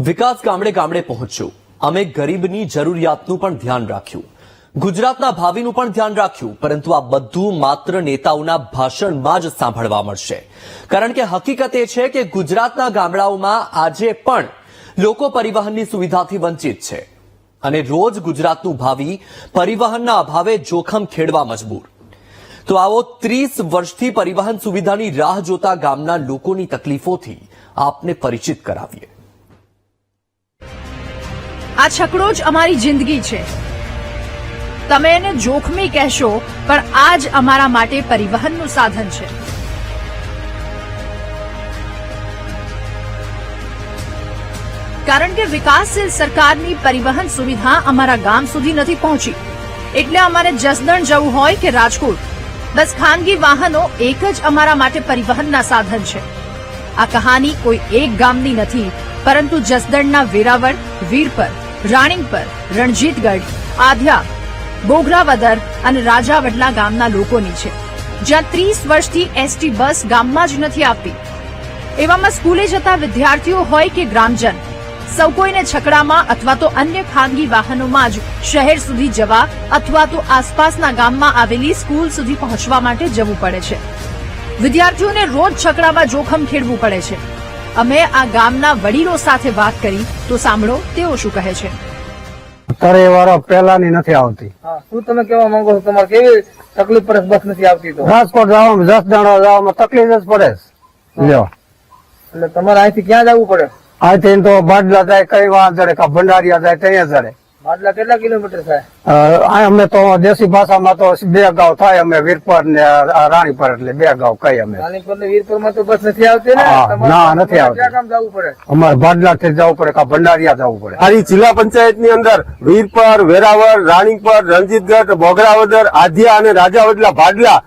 વિકાસ ગામડે ગામડે પહોંચ્યો. અમે ગરીબની જરૂરિયાતનું પણ ધ્યાન રાખ્યું. ગુજરાતના ભાવિનું પણ ધ્યાન રાખ્યું, પરંતુ આ બધું માત્ર નેતાઓના ભાષણમાં જ સાંભળવા મળશે. કારણ કે હકીકત એ છે કે ગુજરાતના ગામડાઓમાં આજે પણ લોકો પરિવહનની સુવિધાથી વંચિત છે. અને રોજ ગુજરાતનું ભાવિ પરિવહનના અભાવે જોખમ ખેડવા મજબૂર. તો આવો ત્રીસ વર્ષથી પરિવહન સુવિધાની રાહ જોતા ગામના લોકોની તકલીફોથી આપને પરિચિત કરાવીએ. આ છકડો જ અમારી જિંદગી છે. તમે એને જોખમી કહેશો, પણ આ જ અમારા માટે પરિવહનનું સાધન છે. કારણ કે વિકાસશીલ સરકારની પરિવહન સુવિધા અમારા ગામ સુધી નથી પહોંચી. એટલે અમારે જસદણ જવું હોય કે રાજકોટ, બસ ખાનગી વાહનો એક જ અમારા માટે પરિવહનના સાધન છે. આ કહાની કોઈ એક ગામની નથી, પરંતુ જસદણના વેરાવળ, વીરપર. રાણીંગપર રણજીતગઢ, આધ્યા બોગરાવદર અને રાજાવડલા ગામના લોકોની છે. જ્યાં ત્રીસ વર્ષથી એસટી બસ ગામમાં જ નથી આવતી. એવામાં સ્કૂલે જતા વિદ્યાર્થીઓ હોય કે ગ્રામજન, સૌ કોઈને છકડામાં અથવા તો અન્ય ખાનગી વાહનોમાં જ શહેર સુધી જવા અથવા તો આસપાસના ગામમાં આવેલી સ્કૂલ સુધી પહોંચવા માટે જવું પડે છે. વિદ્યાર્થીઓને રોજ છકડામાં જોખમ ખેડવું પડે છે. અમે આ ગામના વડીલો સાથે વાત કરી તો સાંભળો તેઓ શું કહે છે. અત્યારે એ પહેલાની નથી આવતી. હા શું તમે કેવા માંગો છો? તમારે કેવી તકલીફ પડે બસ નથી આવતી તો? રાજકોટ જવામાં દસ દાણા જવામાં તકલીફ જ પડે. લ્યો. એટલે તમારે અહીંથી ક્યાં જવું પડે? અહીંથી તો બાદલા જાય કઈ વાંધે કા ભંડારિયા જાય ત્યાં ચડે માટલા કેટલા કિલોમીટર થાય? અમે તો દેશી ભાષામાં તો બે ગાંવ થાય અમે વીરપર ને રાણીપર એટલે બે ગાંવ કઈ અમે. રાણીપર ને વીરપરમાં તો બસ નથી આવતી ને? ના, નથી આવતી. ક્યાં કામ જવું પડે? અમારે ભાડલા થી જવું પડે કા ભંડારિયા જવું પડે. મારી જિલ્લા પંચાયતની અંદર વીરપર વેરાવળ રાણીપર રણજીતગઢ બોગરાવદર આધિયા અને રાજાવડલા ભાડલા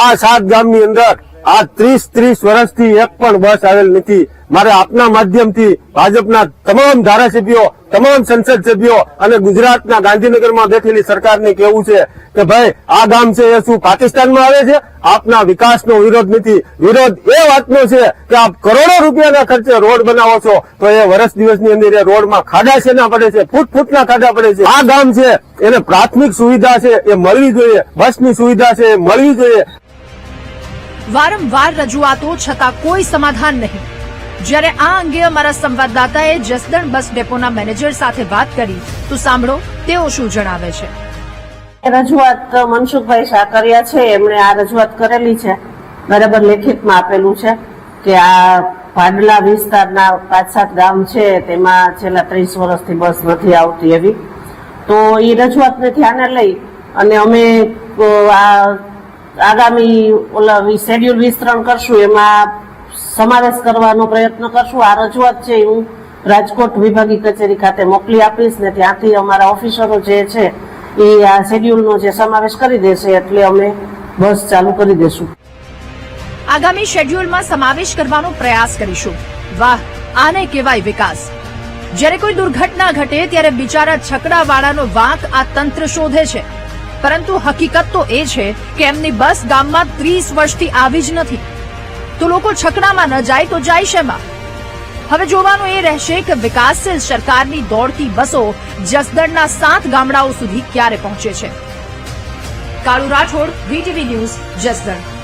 આ સાત ગામની અંદર આ ત્રીસ ત્રીસ વર્ષથી એક પણ બસ આવેલ નથી. મારે આપના માધ્યમથી ભાજપના તમામ ધારાસભ્યો, તમામ સંસદ સભ્યો અને ગુજરાતના ગાંધીનગરમાં બેઠેલી સરકારને કહેવું છે કે ભાઈ, આ ગામ છે એ શું પાકિસ્તાનમાં આવે છે? આપના વિકાસનો વિરોધ નથી. વિરોધ એ વાતનો છે કે આપ કરોડો રૂપિયાના ખર્ચે રોડ બનાવો છો, તો એ વર્ષ દિવસની અંદર એ રોડમાં ખાડા શેના પડે છે? ફૂટ ફૂટના ખાડા પડે છે. આ ગામ છે, એને પ્રાથમિક સુવિધા છે, એ મળવી જોઈએ. બસની સુવિધા છે, એ મળવી જોઈએ. વારંવાર રજૂઆતો છતાં કોઈ સમાધાન નહીં. જ્યારે આ અંગે અમારા સંવાદદાતાએ જસદણ બસ ડેપોના મેનેજર સાથે વાત કરી, તો સાંભળો, તેઓ શું જણાવે છે. રજૂઆત મનસુખભાઈ સાકરિયા છે, એમણે આ રજૂઆત કરેલી છે. બરાબર લેખિતમાં આપેલું છે કે આ ભાડલા વિસ્તારના પાંચ સાત ગામ છે, તેમાં છેલ્લા ત્રીસ વર્ષથી બસ નથી આવતી એવી. તો એ રજૂઆતને ધ્યાને લઈ અને અમે આ આગામી ઓલા શેડ્યુલ વિસ્તરણ કરશું, એમાં સમાવેશ કરવાનો પ્રયત્ન કરશું. આ રજૂઆત છે હું રાજકોટ વિભાગીય કચેરી ખાતે મોકલી આપીશ ને ત્યાંથી અમારા ઓફિસરો જે છે એ આ શેડ્યુલનો જે સમાવેશ કરી દેશે એટલે અમે બસ ચાલુ કરી દેશું. આગામી શેડ્યુલમાં સમાવેશ કરવાનો પ્રયાસ કરીશું. વાહ, આને કહેવાય વિકાસ. જ્યારે કોઈ દુર્ઘટના ઘટે ત્યારે બિચારા છકડાવાળાનો વાંક આ તંત્ર શોધે છે. પરંતુ હકીકત તો એ છે કે એમની બસ ગામમાં ત્રીસ વર્ષથી આવી જ નથી. તો લોકો છકડામાં ન જાય તો જાય શેમાં? હવે જોવાનું એ રહેશે કે વિકાસશીલ સરકારની દોડતી બસો જસદણના સાત ગામડાઓ સુધી ક્યારે પહોંચે છે? Kalu Rathod, VTV news, Jasdan.